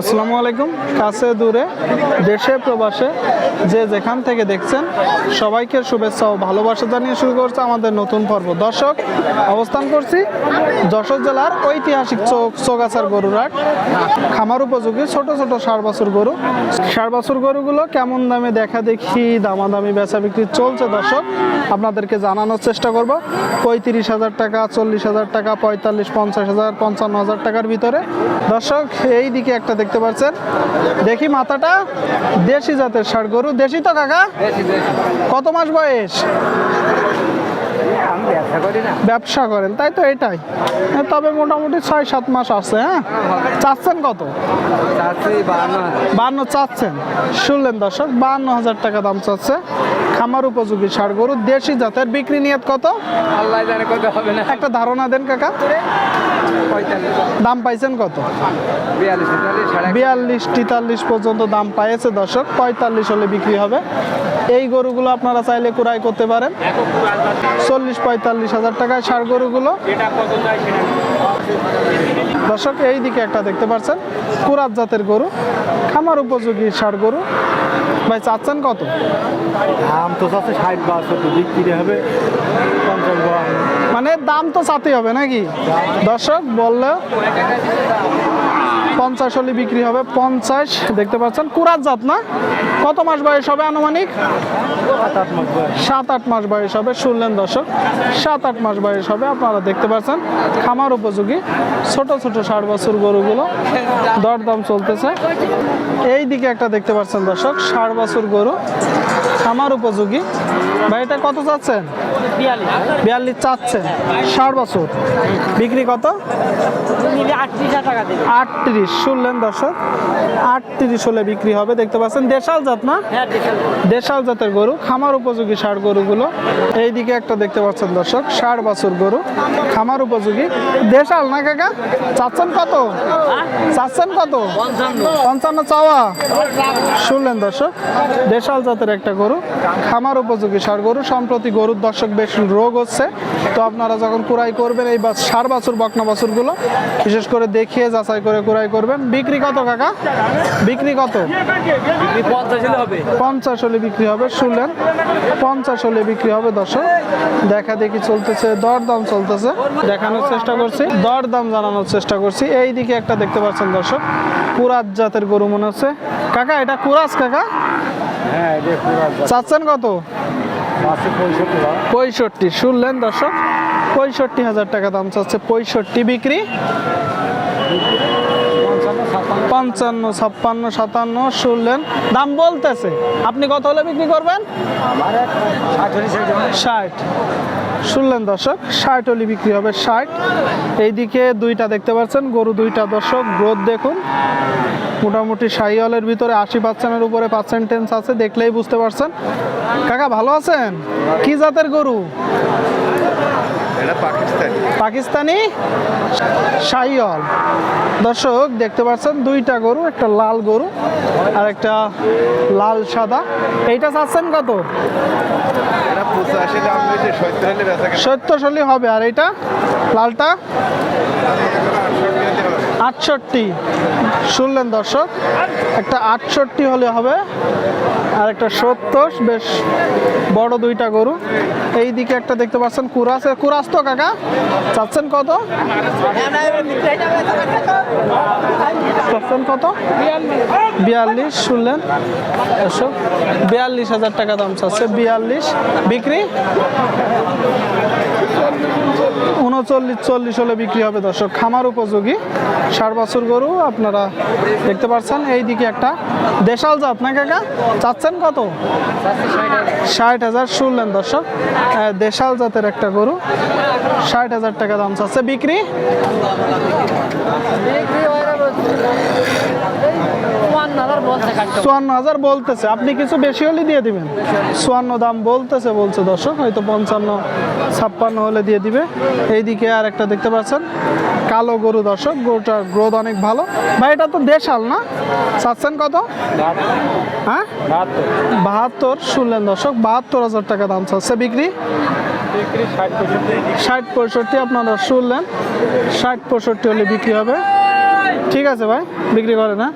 আসসালামু আলাইকুম। কাছে দূরে, দেশে, প্রবাসে, যে যেখান থেকে দেখছেন, সবাইকে শুভেচ্ছা ও ভালোবাসা জানিয়ে শুরু করছে আমাদের নতুন পর্ব। দর্শক, অবস্থান করছি যশোর জেলার ঐতিহাসিক চোখ, চোগাছার গরুরাট খামার উপযোগী ছোট ছোট বছর গরু। বছর গরুগুলো কেমন দামে দেখা দেখি, দামাদামি, বেচা বিক্রি চলছে দর্শক, আপনাদেরকে জানানোর চেষ্টা করব। পঁয়ত্রিশ হাজার টাকা, চল্লিশ হাজার টাকা, পঁয়তাল্লিশ, পঞ্চাশ হাজার, পঞ্চান্ন হাজার টাকার ভিতরে। দর্শক এই দিকে একটা দেখতে পাচ্ছেন। দেখি মাথাটা। দেশি জাতের ষাট গরু। দেশি তো কাকা? কত মাস বয়স? ব্যবসা করেন তাই তো এটাই। তবে মোটামুটি ছয় সাত মাস আছে হ্যাঁ? চাচ্ছেন কত? বান্ন চাচ্ছেন। শুনলেন দর্শক বান্ন হাজার টাকা দাম চাচ্ছে। খামার উপযোগী ষাড় গরু দেশি জাতের। বিক্রি নিয়ত কত? আল্লাহ জানে কত হবে না। একটা ধারণা দেন কাকা। দাম পাইছেন কত? বিয়াল্লিশ, তেতাল্লিশ পর্যন্ত দাম পাইছে দর্শক, পঁয়তাল্লিশ হলে বিক্রি হবে। এই গরুগুলো আপনারা চাইলে কুড়াই করতে পারেন। চল্লিশ, পঁয়তাল্লিশ হাজার টাকায় ষাড় গরুগুলো। দর্শক, এই দিকে একটা দেখতে পাচ্ছেন, কুরাত জাতের গরু, খামার উপযোগী ষাড় গরু। ভাই, চাচ্ছেন কত? দাম তো চাচ্ছে ষাট বাষট্টি বিক্রি হবে পঞ্চাশ মানে দাম তো চাতেই হবে নাকি? দর্শক, বললে পঞ্চাশ হলে বিক্রি হবে, পঞ্চাশ, দেখতে পাচ্ছেন, কুরাত জাত না? কত মাস বয়স হবে আনুমানিক? সাত আট মাস বয়স হবে, শুনলেন দর্শক, সাত আট মাস বয়স হবে, আপনারা দেখতে পাচ্ছেন, খামার উপযোগী, ছোট ছোট ষাট বছর গরুগুলো, দরদাম চলতেছে। এই দিকে একটা দেখতে পাচ্ছেন দর্শক, ষাট বছর গরু, খামার উপযোগী। ভাই, এটা কত চাচ্ছেন বিয়াল্লিশ। চাচ্ছেন ষাট বছর। বিক্রি কত? আটত্রিশ শুনলেন দর্শক। আটত্রিশ হলে বিক্রি হবে দেখতে পাচ্ছেন দেশাল জাত না? দেশাল জাতের গরু খামার উপযোগী ষাড় গরুগুলো। এইদিকে একটা দেখতে পাচ্ছেন দর্শক ষাট বছর গরু খামার উপযোগী। দেশাল না কাকা? চাচ্ছেন কত? চাচ্ছেন কত? পঞ্চান্ন। চাওয়া। শুনলেন দর্শক দেশাল জাতের একটা গরু খামার উপযোগী ষাড় গরু সম্প্রতি গরুর দর্শক বেশ রোগ হচ্ছে। তো আপনারা যখন কুড়াই করবেন এই বা- ষাট বছর বকনা বছরগুলো বিশেষ করে দেখিয়ে যাচাই করে কুড়াই করবেন। বিক্রি কত কাকা? বিক্রি কত? পঞ্চাশ হলে বিক্রি হবে শুনলেন। পঞ্চাশ হলে বিক্রি হবে দর্শক। দেখা দেখি চলতেছে দরদাম চলতেছে। দেখানোর চেষ্টা করছি দরদাম জানানোর চেষ্টা করছি। এই দিকে একটা দেখতে পাচ্ছেন দর্শক। কুরাত জাতের গরু মনে হচ্ছে। কাকা এটা কুরাস কাকা? হ্যাঁ চাচ্ছেন কত? পঁয়ষট্টি শুনলেন দর্শক? পঁয়ষট্টি হাজার টাকা দাম চাচ্ছে পঁয়ষট্টি বিক্রি। পঞ্চান্ন ছাপ্পান্ন সাতান্ন শুনলেন? দাম বলতেছে। আপনি কত হলে বিক্রি করবেন। ষাট। শুনলেন দর্শক ষাট হলি বিক্রি হবে ষাট। এইদিকে দুইটা দেখতে পাচ্ছেন গরু দুইটা দর্শক গ্রোথ দেখুন। মোটামুটি সাইওয়ালের ভিতরে আশি পার্সেন্টের উপরে পার্সেন্টেন্স আছে দেখলেই বুঝতে পারছেন। কাকা ভালো আছেন? কি জাতের গরু? পাকিস্তানি? সাইওয়াল। দর্শক দেখতে পাচ্ছেন দুইটা গরু একটা লাল গরু আর একটা লাল সাদা। এইটা চাচ্ছেন কত এটা পঁচাশি দাম হয়েছে সত্তর হলে হবে। আর এইটা? লালটা? আটষট্টি। শুনলেন দর্শক, একটা আটষট্টি হলে হবে, আর একটা সত্তর, বেশ বড় দুইটা গরু। এই দিকে একটা দেখতে পাচ্ছেন, কুরাস কুরাস তো কাকা, চাচ্ছেন কত? চাচ্ছেন কত? বিয়াল্লিশ, শুনলেন দর্শক, বিয়াল্লিশ হাজার টাকা দাম চাচ্ছে, বিয়াল্লিশ, বিক্রি? উনচল্লিশ, চল্লিশ হলে বিক্রি হবে দর্শক, খামার উপযোগী। ষাট বছর গরু, আপনারা দেখতে পাচ্ছেন এই দিকে একটা দেশাল জাত না কাকা? চাচ্ছেন কত? ষাট হাজার শুনলেন দর্শক। দেশাল জাতের একটা গরু। ষাট হাজার টাকা দাম চাচ্ছে। বিক্রি? চুয়ান্ন হাজার বলতেছে। আপনি কিছু বেশি হলে দিয়ে দিবেন। চুয়ান্ন দাম বলতেছে, বলছে দর্শক, হয়তো পঞ্চান্ন, ছাপ্পান্ন হলে দিয়ে দিবে। এইদিকে আর একটা দেখতে পাচ্ছেন, কালো গরু দর্শক, গরুটার গ্রোথ অনেক ভালো। ভাই, এটা তো দেশাল না? চাচ্ছেন কত? হ্যাঁ? বাহাত্তর, শুনলেন দর্শক, বাহাত্তর হাজার টাকা দাম চাচ্ছে বিক্রি। ষাট পঁয়ষট্টি, আপনারা শুনলেন, ষাট পঁয়ষট্টি হলে বিক্রি হবে। ঠিক আছে ভাই বিক্রি করে না